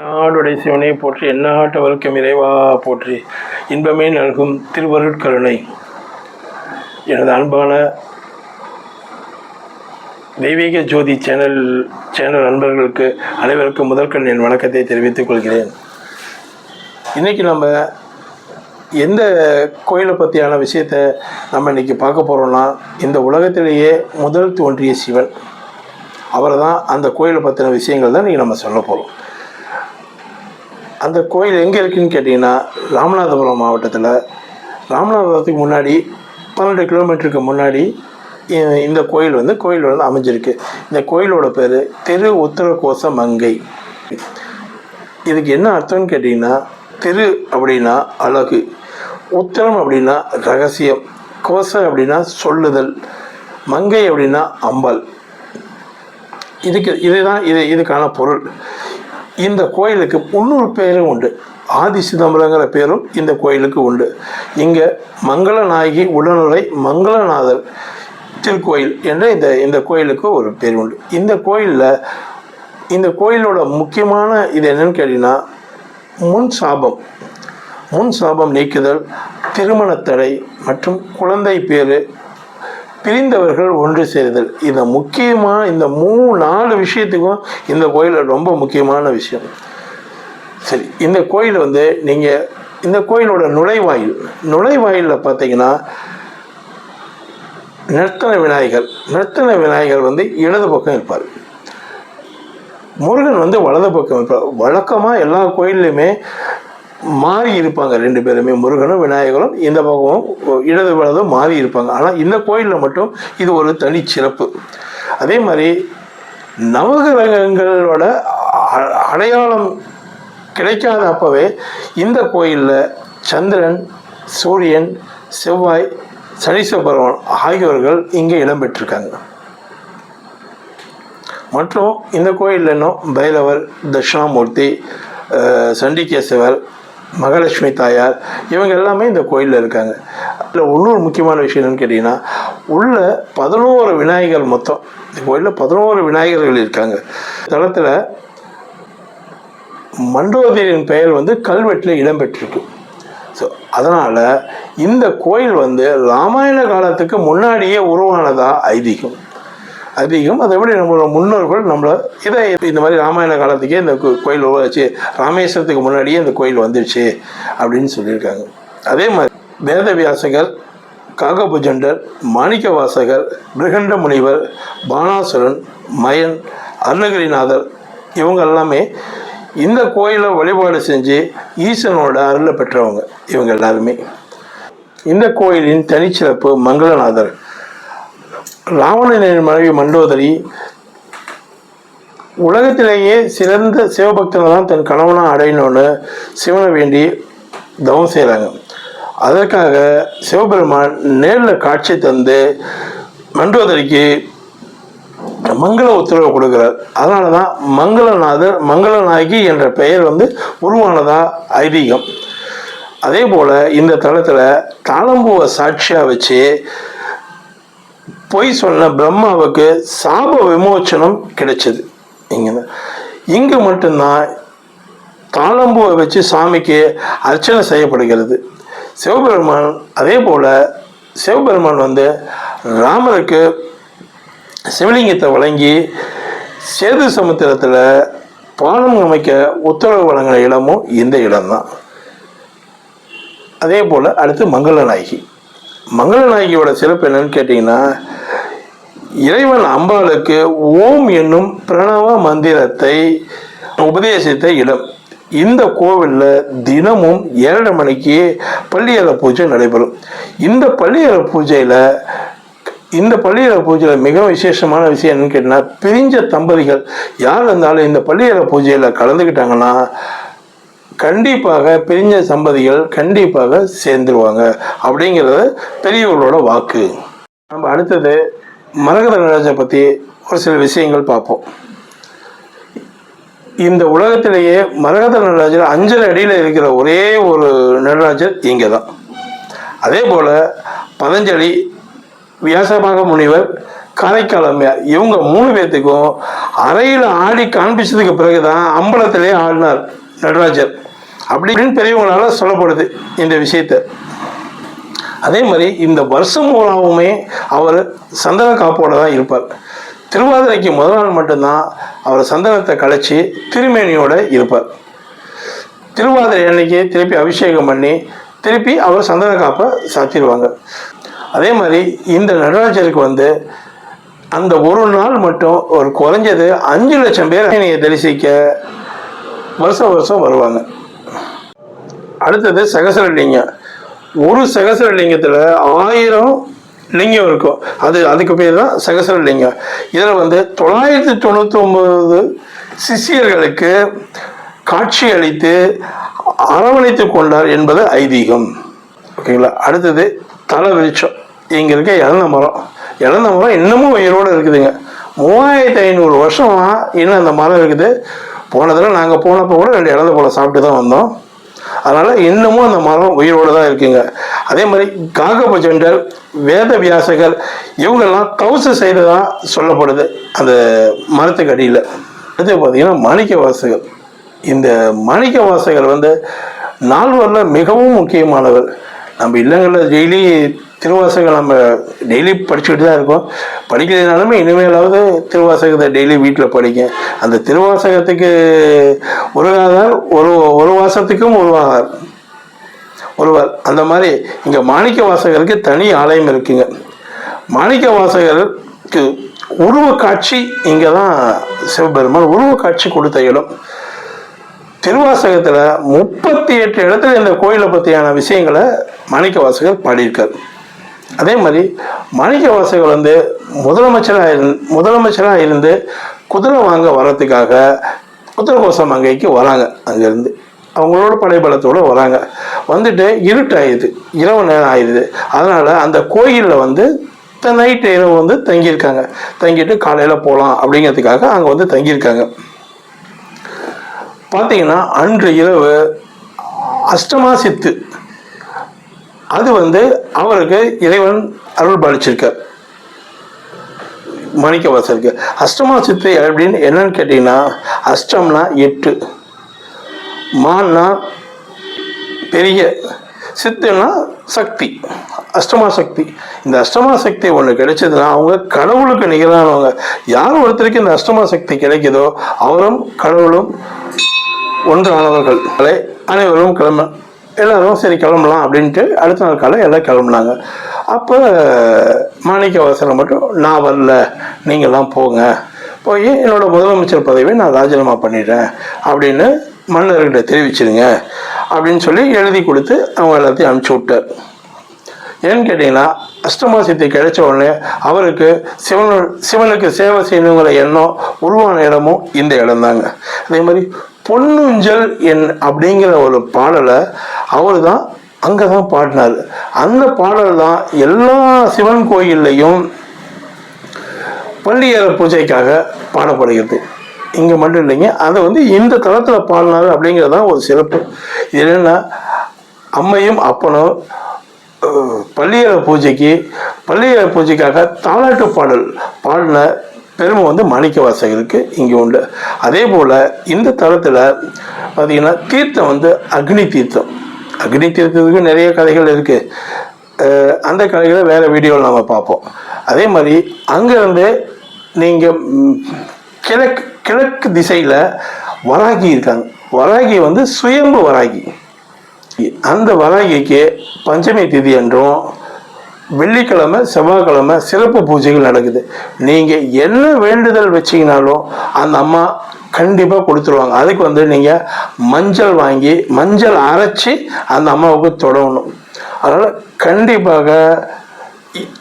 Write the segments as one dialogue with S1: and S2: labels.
S1: நாடுடை சிவனை போற்றி எந்நாட்டு வழக்கம் இறைவா போற்றி இன்பமே நல்கும் திருவருட்கருணை. எனது அன்பான தெய்வீக ஜோதி சேனல் சேனல் நண்பர்களுக்கு அனைவருக்கும் முதற்கண் என் வணக்கத்தை தெரிவித்துக் கொள்கிறேன். இன்றைக்கி நம்ம எந்த கோயிலை பற்றியான விஷயத்தை நம்ம இன்றைக்கி பார்க்க போகிறோம்னா இந்த உலகத்திலேயே முதல் தோன்றிய சிவன். அவர் தான் அந்த கோயிலை பற்றின விஷயங்கள் தான் இன்றைக்கி நம்ம சொல்ல போகிறோம் அந்த கோயில் எங்கே இருக்குன்னு கேட்டிங்கன்னா ராமநாதபுரம் மாவட்டத்தில். ராமநாதபுரத்துக்கு முன்னாடி பன்னெண்டு கிலோமீட்டருக்கு முன்னாடி இந்த கோயில் வந்து கோயில் வந்து அமைஞ்சிருக்கு. இந்த கோயிலோட பேர் தெரு உத்தரகோச மங்கை. இதுக்கு என்ன அர்த்தம்னு கேட்டிங்கன்னா தெரு அப்படின்னா அழகு. உத்தரம் அப்படின்னா ரகசியம். கோச அப்படின்னா சொல்லுதல். மங்கை அப்படின்னா அம்பல். இதுக்கு இதுதான் இது இதுக்கான பொருள். இந்த கோயிலுக்கு முன்னூறு பேரும் உண்டு. ஆதி சிதம்பரங்கிற பேரும் இந்த கோயிலுக்கு உண்டு. இங்கே மங்களநாயகி உடனுரை மங்களநாதர் திருக்கோயில் என்ற இந்த இந்த கோயிலுக்கு ஒரு பேர் உண்டு. இந்த கோயிலில் இந்த கோயிலோட முக்கியமான இது என்னன்னு கேட்டிங்கன்னா முன் சாபம். முன் சாபம் நீக்குதல் திருமணத்தடை மற்றும் குழந்தை பேர் பிரிந்தவர்கள் ஒன்று சேருதல். இந்த முக்கியமான இந்த மூணு நாலு விஷயத்துக்கும் இந்த கோயில் ரொம்ப முக்கியமான விஷயம். சரி இந்த கோயில் வந்து நீங்கள் இந்த கோயிலோட நுழைவாயில் நுழைவாயிலில் பார்த்தீங்கன்னா நர்த்தன விநாயகர் நர்த்தன விநாயகர் வந்து இடது பக்கம் இருப்பார். முருகன் வந்து வலது பக்கம் இருப்பார். வழக்கமாக எல்லா கோயில்லையுமே மாறி இருப்பாங்க ரெண்டு பேருமே முருகனும் விநாயகரும் இந்த பக்கமும் இடது வலதும் மாறி இருப்பாங்க. ஆனால் இந்த கோயிலில் மட்டும் இது ஒரு தனி சிறப்பு. அதே மாதிரி நவகிரகங்களோட அடையாளம் கிடைக்காத அப்பவே இந்த கோயிலில் சந்திரன் சூரியன் செவ்வாய் சனீஸ்வர பகவான் ஆகியோர்கள் இங்கே இடம்பெற்றிருக்காங்க மற்றும் இந்த கோயிலில் இன்னும் பைரவர் தட்சிணாமூர்த்தி சண்டிகேசவர் மகாலட்சுமி தாயார் இவங்க எல்லாமே இந்த கோயிலில் இருக்காங்க. அதில் இன்னொரு முக்கியமான விஷயம் என்னன்னு கேட்டிங்கன்னா உள்ள பதினோரு விநாயகர் மொத்தம். இந்த கோயிலில் பதினோரு விநாயகர்கள் இருக்காங்க. தளத்தில் மண்டோதரின் பெயர் வந்து கல்வெட்டில் இடம்பெற்றிருக்கு ஸோ அதனால் இந்த கோயில் வந்து ராமாயண காலத்துக்கு முன்னாடியே உருவானதாக ஐதீகம். அதிகம். அதை விட நம்மளோட முன்னோர்கள் நம்மளை இதை இந்த மாதிரி ராமாயண காலத்துக்கே இந்த கோயில் உருவாச்சு. ராமேஸ்வரத்துக்கு முன்னாடியே இந்த கோயில் வந்துடுச்சு அப்படின்னு சொல்லியிருக்காங்க. அதே மாதிரி வேதவியாசகர் காகபுஜண்டர் மாணிக்க வாசகர் பிரகண்ட முனிவர் பானாசுரன் மயன் அருணகிரிநாதர் இவங்க எல்லாமே இந்த கோயிலை வழிபாடு செஞ்சு ஈசனோட அருளை பெற்றவங்க இவங்க எல்லாருமே. இந்த கோயிலின் தனிச்சிறப்பு மங்களநாதர். ராவணனின் மனைவி மண்டோதரி உலகத்திலேயே சிறந்த சிவபக்தனை தான் தன் கணவனாக அடையணும்னு சிவனை வேண்டி தவம் செய்கிறாங்க அதற்காக சிவபெருமான் நேரில் காட்சி தந்து மண்டோதரிக்கு மங்கள உத்தரவு கொடுக்கிறார். அதனால தான் மங்களநாதர் மங்களநாயகி என்ற பெயர் வந்து உருவானதா ஐதீகம். அதே போல் இந்த தளத்தில் தாளம்பூவை சாட்சியாக வச்சு பொய் சொன்ன பிரம்மாவுக்கு சாப விமோச்சனம் கிடைச்சது. இங்கே இங்கே மட்டும்தான் தாளம்பூவை வச்சு சாமிக்கு அர்ச்சனை செய்யப்படுகிறது. சிவபெருமான் அதே போல் சிவபெருமான் வந்து ராமருக்கு சிவலிங்கத்தை வழங்கி சேது சமுத்திரத்தில் பாலம் அமைக்க உத்தரவு வழங்கின இடமும் இந்த இடம்தான். அதே போல் அடுத்து மங்களநாயகி. மங்களநாயகியோட சிறப்பு என்னன்னு கேட்டிங்கன்னா இறைவன் அம்பாளுக்கு ஓம் என்னும் பிரணவ மந்திரத்தை உபதேசித்த இடம். இந்த கோவிலில் தினமும் ஏழரை மணிக்கு பள்ளியற பூஜை நடைபெறும். இந்த பள்ளியற பூஜையில் இந்த பள்ளியற பூஜையில் மிக விசேஷமான விஷயம் என்னன்னு கேட்டிங்கன்னா பிரிஞ்ச தம்பதிகள் யார் இருந்தாலும் இந்த பள்ளியற பூஜையில் கலந்துக்கிட்டாங்கன்னா கண்டிப்பாக பிரிஞ்ச சம்பதிகள் கண்டிப்பாக சேர்ந்துருவாங்க. அப்படிங்கிறது பெரியவர்களோட வாக்கு. நம்ம அடுத்தது மரகத நடராஜை பற்றி ஒரு சில விஷயங்கள் பார்ப்போம். இந்த உலகத்திலேயே மரகத நடராஜர் அஞ்சல் அடியில் இருக்கிற ஒரே ஒரு நடராஜர் இங்கே தான் அதே போல் பதஞ்சலி வியாசமாக முனிவர் காரைக்கால் அம்மையார் இவங்க மூணு பேர்த்துக்கும் அறையில் ஆடி காண்பிச்சதுக்கு பிறகு தான் அம்பலத்திலே ஆடினார் நடராஜர். அப்படின்னு பெரியவங்களால் சொல்லப்படுது இந்த விஷயத்தை. அதே மாதிரி இந்த வருஷம் மூலமுமே அவர் சந்தன காப்போட தான் இருப்பார். திருவாதிரைக்கு முதல் நாள் மட்டும்தான் அவர் சந்தனத்தை கழிச்சு திருமேனியோட இருப்பார். திருவாதிரை அன்னைக்கு திருப்பி அபிஷேகம் பண்ணி திருப்பி அவர் சந்தன காப்பை சாத்திடுவாங்க. அதே மாதிரி இந்த நடராஜருக்கு வந்து அந்த ஒரு நாள் மட்டும் ஒரு குறைஞ்சது அஞ்சு லட்சம் பேர் தரிசிக்க வருஷம் வருஷம் வருவாங்க. அடுத்தது சகசரலிங்கம் ஒரு சகசரலிங்கத்தில் ஆயிரம் லிங்கம் இருக்கும். அது அதுக்கு பேர் தான் சகசரலிங்கம் இதில் வந்து தொள்ளாயிரத்தி தொண்ணூற்றி ஒம்பது சிஷியர்களுக்கு காட்சி அளித்து அரவணைத்து கொண்டார் என்பது ஐதீகம். ஓகேங்களா? அடுத்தது தலை வெளிச்சம் இங்கே இருக்க இழந்த மரம். இழந்த மரம் இன்னமும் உயிரோடு இருக்குதுங்க. மூவாயிரத்தி ஐநூறு வருஷமா இன்னும் அந்த மரம் இருக்குது. போனதில் நாங்கள் போனப்போ கூட ரெண்டு இழந்த பழம் சாப்பிட்டு தான் வந்தோம். அதனால் இன்னமும் அந்த மரம் உயிரோடு தான் இருக்குங்க. அதே மாதிரி காகபஜண்டர் வேத வியாசகர் இவங்கெல்லாம் தவசு தான் சொல்லப்படுது. அந்த மரத்துக்கு அடியில். அடுத்து பார்த்தீங்கன்னா மாணிக்க வாசகர் இந்த மாணிக்க வாசகர் வந்து நால்வரில் மிகவும் முக்கியமானவர். நம்ம இல்லங்களில் டெய்லி திருவாசகம் நம்ம டெய்லி படிச்சுக்கிட்டு தான் இருக்கோம். படிக்கிறதுனாலுமே இனிமேலாவது திருவாசகத்தை டெய்லி வீட்டில் படிக்க அந்த திருவாசகத்துக்கு உருவாதார் ஒரு ஒரு வாசத்துக்கும் உருவாகார் ஒருவர் அந்த மாதிரி இங்கே மாணிக்க வாசகருக்கு தனி ஆலயம் இருக்குங்க. மாணிக்க வாசகருக்கு உருவ காட்சி இங்கே தான் சிவபெருமான் உருவ காட்சி கொடுத்த இடம். திருவாசகத்தில் முப்பத்தி எட்டு இடத்துல இந்த கோயிலை பற்றியான விஷயங்களை மாணிக்க வாசகர் பாடியிருக்கார். அதே மாதிரி மாணிக்க வாசகர் வந்து முதலமைச்சராக இரு முதலமைச்சராக இருந்து குதிரை வாங்க வர்றதுக்காக உத்தரகோசம் அங்கைக்கு வராங்க அங்கேருந்து. அவங்களோட படைபலத்தோடு வராங்க. வந்துட்டு இருட்டாயிடுது இரவு நேரம் ஆயிடுது. அதனால் அந்த கோயிலில் வந்து நைட்டு இரவு வந்து தங்கியிருக்காங்க. தங்கிட்டு காலையில் போகலாம் அப்படிங்கிறதுக்காக அங்கே வந்து தங்கியிருக்காங்க. பார்த்தீங்கன்னா அன்று இரவு அஷ்டமா சித்து அது வந்து அவருக்கு இறைவன் அருள் பாலிச்சிருக்கார் மாணிக்கவாசருக்கு. அஷ்டமா சித்து அப்படின்னு என்னன்னு கேட்டிங்கன்னா அஷ்டம்னா எட்டு. மான்னா பெரிய. சித்துனா சக்தி. அஷ்டமா சக்தி. இந்த அஷ்டமா சக்தி ஒன்று கிடைச்சதுன்னா அவங்க கடவுளுக்கு நிகரானவங்க. யார் ஒருத்தருக்கு இந்த அஷ்டமா சக்தி கிடைக்குதோ அவரும் கடவுளும் ஒன்றானவர்கள். அனைவரும் கிளம்ப எல்லாரும் சரி கிளம்பலாம் அப்படின்ட்டு அடுத்த நாள் காலை எல்லாம் கிளம்புனாங்க. அப்போ மாணிக்க வாசகம் மட்டும் நான் வரல நீங்கள்லாம் போங்க. போய் என்னோட முதலமைச்சர் பதவியை நான் ராஜினாமா பண்ணிடுறேன் அப்படின்னு மன்னர்கிட்ட தெரிவிச்சிருங்க அப்படின்னு சொல்லி எழுதி கொடுத்து அவங்க எல்லாத்தையும் அனுப்பிச்சி விட்டார். ஏன்னு கேட்டிங்கன்னா அஷ்டமா சித்தி கிடைச்ச உடனே அவருக்கு சிவன் சிவனுக்கு சேவை செய்யணுங்கிற எண்ணம் உருவான இடமும் இந்த இடம்தாங்க. அதே மாதிரி பொன்னுஞ்சல் என் அப்படிங்கிற ஒரு பாடலை அவர் தான் அங்கே தான் பாடினார். அந்த பாடல் தான் எல்லா சிவன் கோயில்லையும் பள்ளியற பூஜைக்காக பாடப்படுகிறது. இங்கே மட்டும் இல்லைங்க அதை வந்து இந்த தளத்தில் பாடினார் அப்படிங்கிறது தான் ஒரு சிறப்பு. இது என்னென்னா அம்மையும் அப்பனும் அஹ், பள்ளியற பூஜைக்கு பள்ளியற பூஜைக்காக தாலாட்டு பாடல் பாடின பெருமை வந்து மாணிக்க வாசகருக்கு இங்கே உண்டு. அதே போல் இந்த தளத்தில் பார்த்தீங்கன்னா தீர்த்தம் வந்து அக்னி தீர்த்தம். அக்னி தீர்த்தத்துக்கு நிறைய கதைகள் இருக்குது அந்த கதைகளை வேறு வீடியோவில் நம்ம பார்ப்போம். அதே மாதிரி அங்கேருந்து நீங்கள் கிழக்கு கிழக்கு திசையில் வராகி இருக்காங்க. வராகி வந்து சுயம்பு வராகி. அந்த வராகிக்கு பஞ்சமி திதி என்றும் வெள்ளிக்கிழமை செவ்வாய்க்கிழமை சிறப்பு பூஜைகள் நடக்குது. நீங்கள் என்ன வேண்டுதல் வச்சீங்கனாலும் அந்த அம்மா கண்டிப்பாக கொடுத்துருவாங்க. அதுக்கு வந்து நீங்கள் மஞ்சள் வாங்கி மஞ்சள் அரைச்சி அந்த அம்மாவுக்கு தொடணும். அதனால் கண்டிப்பாக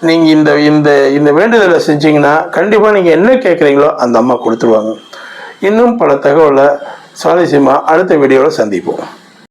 S1: நீங்கள் இந்த இந்த இந்த வேண்டுதலை செஞ்சீங்கன்னா கண்டிப்பாக நீங்கள் என்ன கேட்குறீங்களோ அந்த அம்மா கொடுத்துருவாங்க. இன்னும் பல தகவலை சுவாரஸ்யமாக அடுத்த வீடியோவில் சந்திப்போம்.